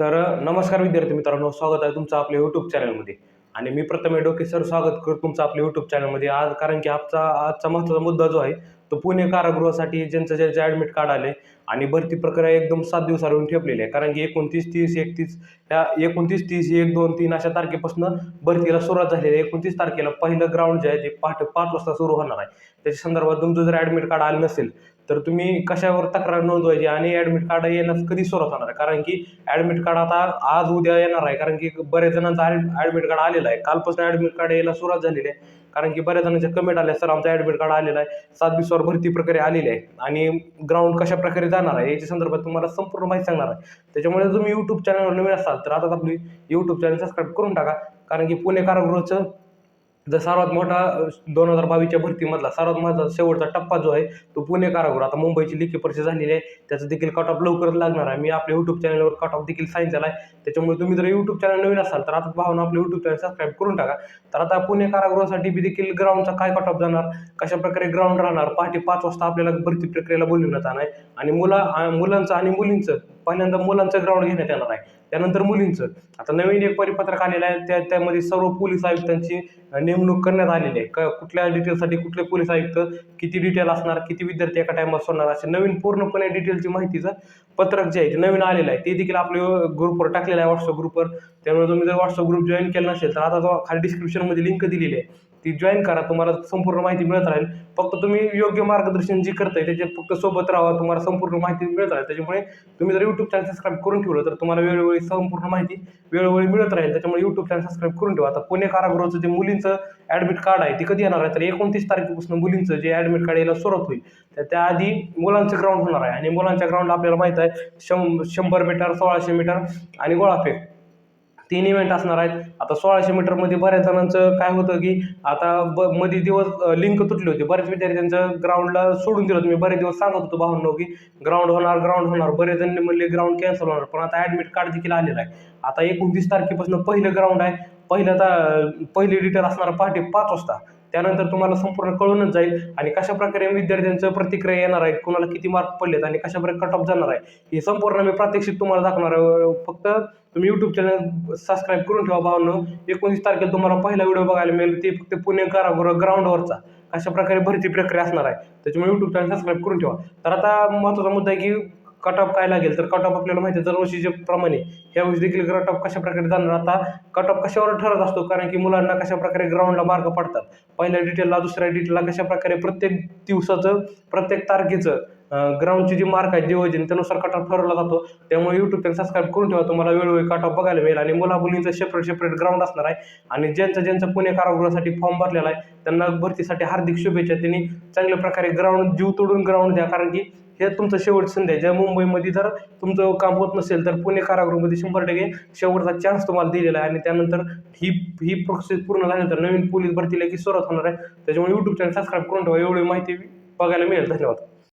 तर नमस्कार विद्यार्थी मित्रांनो स्वागत आहे तुमचं आपल्या यूट्यूब चॅनलमध्ये आणि मी प्रथम डोके सर स्वागत करतो तुमचं आपल्या यूट्यूब चॅनलमध्ये आज कारण की आजचा आजचा महत्त्वाचा मुद्दा जो आहे तो पुणे कारागृहासाठी ज्यांचं ज्यांचं ॲडमिट कार्ड आले आणि भरती प्रक्रिया एकदम सात दिवसावरून ठेपलेली आहे. कारण की एकोणतीस तीस एकतीस ह्या एकोणतीस तीस एक दोन तीन अशा तारखेपासून भरतीला सुरुवात झालेली आहे. एकोणतीस तारखेला पहिलं ग्राउंड जे आहे ते पहाटे पाच वाजता सुरू होणार आहे. त्याच्या संदर्भात तुमचं जर ॲडमिट कार्ड आलं नसेल तर तुम्ही कशावर तक्रार नोंदवायची आणि ॲडमिट कार्ड येणं कधी सुरुवात होणार? आहे कारण की ॲडमिट कार्ड आता आज उद्या येणार आहे. कारण की बऱ्याच जणांचा ॲडमिट कार्ड आलेला आहे. कालपासून ॲडमिट कार्ड यायला सुरुवात झालेली आहे. कारण की बऱ्याच जणांच्या कमेंट आल्या सर आमचा ॲडमिट कार्ड आलेला आहे. सात दिवसावर भरती प्रक्रिया आलेली आहे. आणि ग्राउंड कशा प्रकारे जाणार आहे याच्या संदर्भात तुम्हाला संपूर्ण माहिती सांगणार आहे. त्याच्यामुळे तुम्ही यूट्यूब चॅनलवर नवीन असाल तर आता आपली यूट्यूब चॅनल सबस्क्राईब करून टाका. कारण की पुणे कारागृहाचं जर सर्वात मोठा दोन हजार बावीसच्या भरतीमधला सर्वात महत्त्वाचा शेवटचा टप्पा जो आहे तो पुणे कारागृह. आता मुंबईची लेखी परीक्षा झालेली आहे. त्याचं देखील कट ऑफ लवकरच लागणार आहे. मी आपल्या यूट्यूब चॅनलवर कट ऑफ देखील सांगितलेला आहे त्याच्यामुळे तुम्ही जर यूट्यूब चॅनल नवीन असाल तर आता भावना आपलं यूट्यूब चॅनल सबस्क्राईब करून टाका. तर आता पुणे कारागृहासाठी बी देखील ग्राउंडचा काय कट ऑफ जाणार? कशा प्रकारे ग्राउंड राहणार? पहाटे पाच वाजता आपल्याला भरती प्रक्रियेला बोलवण्यात आणाय. आहे आणि मुला मुलांचं आणि मुलींचं पहिल्यांदा मुलांचं ग्राउंड घेण्यात येणार आहे. त्यानंतर मुलींचं. आता नवीन एक परिपत्रक आलेलं आहे त्या त्यामध्ये सर्व पोलीस आयुक्तांची नेमणूक करण्यात आलेली आहे. क कुठल्या डिटेलसाठी कुठले पोलीस आयुक्त किती डिटेल असणार किती विद्यार्थी एका टायमात सोडणार असे नवीन पूर्णपणे डिटेलची माहितीचं पत्रक जे आहे ते नवीन आलेलं आहे. ते देखील आपल्या ग्रुपवर टाकलेलं आहे व्हॉट्सअप ग्रुपवर त्यामुळे तुम्ही जर व्हॉट्सअप ग्रुप जॉईन केला नसेल तर आता जो खाली डिस्क्रिप्शनमध्ये लिंक दिलेली आहे ती जॉईन करा तुम्हाला संपूर्ण माहिती मिळत राहील. फक्त तुम्ही योग्य मार्गदर्शन जे करताय त्याच्या फक्त सोबत राहा तुम्हाला संपूर्ण माहिती मिळत राहील. त्याच्यामुळे तुम्ही जर यूट्यूब चॅनल सबस्क्राईब करून ठेवलं तर तुम्हाला वेळोवेळी संपूर्ण माहिती वेळोवेळी मिळत राहील. त्याच्यामुळे यूट्यूब चॅनल सबस्क्राईब करून ठेवा. आता पुणे कारागृहाचं जे मुलींचं ॲडमिट कार्ड आहे ते कधी येणार आहे? तर एकोणतीस तारखेपासून मुलींचं जे ॲडमिट कार्ड यायला सुरुवात होईल. तर त्याआधी मुलांचं ग्राउंड होणार आहे. आणि मुलांच्या ग्राउंडला आपल्याला माहीत आहे शं शंभर मीटर सोळाशे मीटर आणि गोळाफेक तीन इव्हेंट असणार आहेत. आता सोळाशे मीटरमध्ये बऱ्याच जणांचं काय होतं की आता ब मध्ये दिवस लिंक तुटली होती. बरेच विद्यार्थ्यांचं ग्राउंडला सोडून दिलं होतं. मी बरेच दिवस सांगत होतो भावनो की ग्राउंड होणार ग्राउंड होणार. बरेच जण म्हणले ग्राउंड कॅन्सल होणार. पण आता ॲडमिट कार्ड देखील आलेलं आहे. आता एकोणतीस तारखेपासून पहिलं ग्राउंड आहे. पहिलं आता पहिली डिटेल असणार पहाटे पाच वाजता. त्यानंतर तुम्हाला संपूर्ण कळूनच जाईल आणि कशा प्रकारे विद्यार्थ्यांचं प्रतिक्रिया येणार आहेत कोणाला किती मार्क पडलेत आणि कशा प्रकारे कट ऑफ जाणार आहे हे संपूर्ण मी प्रात्यक्षिक तुम्हाला दाखवणार आहे. फक्त तुम्ही यूट्यूब चॅनल सबस्क्राईब करून ठेवा भावनं. एकोणीस तारखेला तुम्हाला पहिला व्हिडिओ बघायला मिळेल ते फक्त पुणे कारागृह ग्राउंडवरचा अशा प्रकारे भरती प्रक्रिया असणार आहे त्याच्यामुळे यूट्यूब चॅनल सबस्क्राईब करून ठेवा. तर आता महत्त्वाचा मुद्दा आहे की कट ऑफ काय लागेल? तर कट ऑफ आपल्याला माहिती आहे दरवर्षीच्या प्रमाणे यावेळेस देखील कट ऑफ कशा प्रकारे जाणार? आता कट ऑफ कशावर ठरत असतो? कारण की मुलांना कशा प्रकारे ग्राउंडला मार्क पडतात? पहिल्या डिटेलला दुसऱ्या डिटेलला कशा प्रकारे प्रत्येक दिवसाचं प्रत्येक तारखेचं ग्राउंडची जी मार्क आहे नियोजन त्यानुसार कट ऑफ ठरवला जातो. त्यामुळे यूट्यूब चॅनल सबस्क्राईब करून ठेवा. तुम्हाला वेळोवेळी कट ऑफ बघायला मिळेल आणि मुला मुलींचं सेपरेट सेपरेट ग्राउंड असणार आहे. आणि ज्यांचं ज्यांचं पुणे कारागृहासाठी फॉर्म भरलेला आहे त्यांना भरतीसाठी हार्दिक शुभेच्छा. त्यांनी चांगल्या प्रकारे ग्राउंड जीव तोडून ग्राउंड द्या. कारण की हे तुमचं शेवट संधी आहे. ज्या मुंबईमध्ये जर तुमचं काम होत नसेल तर पुणे कारागृहमध्ये शंभर टक्के शेवटचा चान्स तुम्हाला दिलेला आहे. आणि त्यानंतर ही ही प्रोसेस पूर्ण झाल्यानंतर नवीन पोलीस भरतीला की सुरुवात होणार आहे. त्याच्यामुळे यूट्यूब चॅनल सबस्क्राईब करून ठेवा. एवढी माहिती बघायला मिळेल. धन्यवाद.